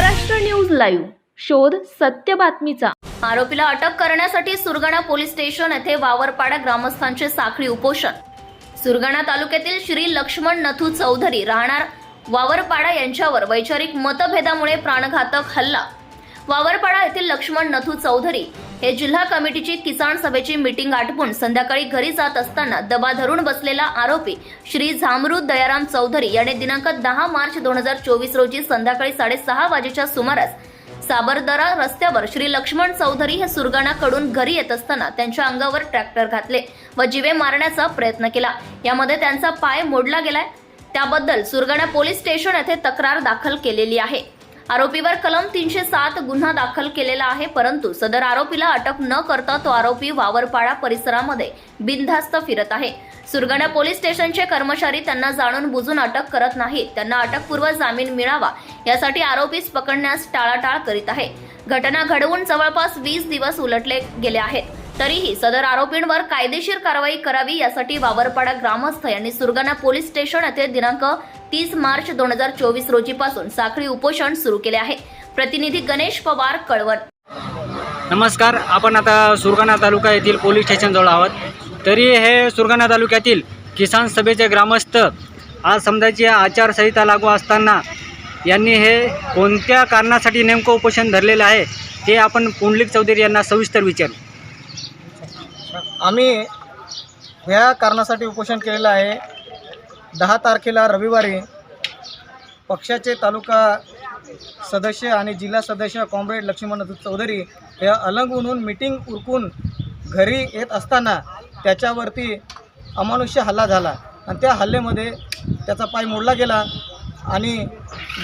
Maharashtra news live. शोध सत्य बातमीचा. आरोपीला अटक करण्यासाठी सुरगाणा पोलीस स्टेशन येथे वावरपाडा ग्रामस्थांचे साखळी उपोषण. सुरगाणा तालुक्यातील श्री लक्ष्मण नथू चौधरी राहणार वावरपाडा यांच्यावर वैचारिक मतभेदामुळे प्राणघातक हल्ला. वावरपाडा येथील लक्ष्मण नथू चौधरी हे जिल्हा कमिटीची किसान सभेची मीटिंग आटपून संध्याकाळी घरी जात असताना दबा धरून बसलेला आरोपी श्री झामरू दयाराम चौधरी याने दिनांक दहा मार्च दोन हजार चोवीस रोजी संध्याकाळी साडेसहा वाजेच्या सुमारास साबरदरा रस्त्यावर श्री लक्ष्मण चौधरी हे सुरगाणाकडून घरी येत असताना त्यांच्या अंगावर ट्रॅक्टर घातले व जिवे मारण्याचा प्रयत्न केला. यामध्ये त्यांचा पाय मोडला गेलाय. त्याबद्दल सुरगाणा पोलीस स्टेशन येथे तक्रार दाखल केलेली आहे. आरोपीवर कलम तीनशे सात गुन्हा दाखल केलेला आहे परंतु सदर आरोपीला अटक न करता तो आरोपी वावरपाडा परिसरामध्ये बिनधास्त फिरत आहे. सुरगाणा पोलीस स्टेशनचे कर्मचारी त्यांना जाणून बुजून अटक करत नाहीत. त्यांना अटकपूर्व जामीन मिळावा यासाठी आरोपीस पकडण्यास टाळाटाळ करीत आहे. घटना घडवून जवळपास वीस दिवस उलटले गेले आहेत. तरीही सदर आरोपींवर कायदेशीर कारवाई करावी यासाठी वावरपाडा ग्रामस्थ यांनी सुरगाणा पोलीस स्टेशन येथे दिनांक तीस मार्च दोन हजार चोवीस रोजीपासून साखळी उपोषण सुरू केले आहे. प्रतिनिधी गणेश पवार कळवण. नमस्कार आपण आता सुरगाणा तालुका येथील पोलीस स्टेशनजवळ आहोत. तरी हे सुरगाणा तालुक्यातील किसान सभेचे ग्रामस्थ आज समजायची आचारसंहिता लागू असताना यांनी हे कोणत्या कारणासाठी नेमकं उपोषण धरलेलं आहे ते आपण पुंडलिक चौधरी यांना सविस्तर विचारू. आम्ही ह्या कारणासाठी उपोषण केलेलं आहे. दहा तारखेला रविवारी पक्षाचे तालुका सदस्य आणि जिल्हा सदस्य कॉम्रेड लक्ष्मण चौधरी हे अलंगूनहून होऊन मिटिंग उरकून घरी येत असताना त्याच्यावरती अमानुष्य हल्ला झाला. आणि त्या हल्ल्यामध्ये त्याचा पाय मोडला गेला आणि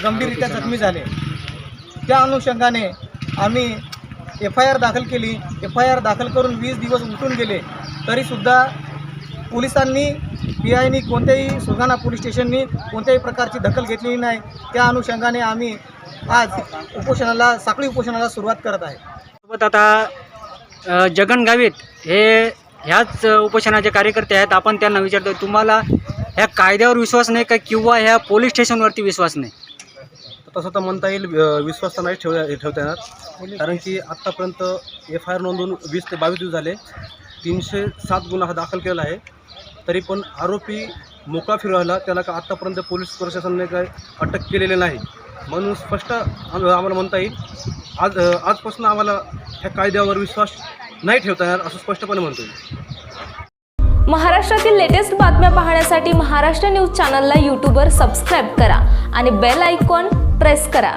गंभीररित्या जखमी झाले. त्या अनुषंगाने आम्ही एफ आय आर दाखल केली. एफ आय आर दाखल करून वीस दिवस उलटून गेले. तरीसुद्धा पोलिसांनी पी आयनी कोणत्याही सुरगाणा पोलीस स्टेशननी कोणत्याही प्रकारची दखल घेतलेली नाही. त्या अनुषंगाने आम्ही आज उपोषणाला साखळी उपोषणाला सुरुवात करत आहे. सोबत आता जगन गावित हे ह्याच उपोषणाचे कार्यकर्ते आहेत. आपण त्यांना विचारतो तुम्हाला ह्या कायद्यावर विश्वास नाही का? किंवा ह्या पोलीस स्टेशनवरती विश्वास नाही? तसं तर म्हणता येईल अ, विश्वास तर नाही ठेव ठेवता येणार. कारण की आत्तापर्यंत एफ आय आर नोंदवून वीस ते बावीस दिवस झाले. तीनशे सात गुन्हा हा दाखल केला आहे. तरी पण आरोपी मोकळा फिरवायला त्याला का आत्तापर्यंत पोलीस प्रशासनाने काय अटक केलेली नाही? म्हणून स्पष्ट आम्हाला म्हणता येईल आज आजपासून आम्हाला ह्या कायद्यावर विश्वास नाही ठेवता येणार असं स्पष्टपणे म्हणतो येईल. महाराष्ट्रातील लेटेस्ट बातम्या पाहण्यासाठी महाराष्ट्र न्यूज चॅनलला यूट्यूबवर सबस्क्राईब करा आणि बेल आयकॉन प्रेस करा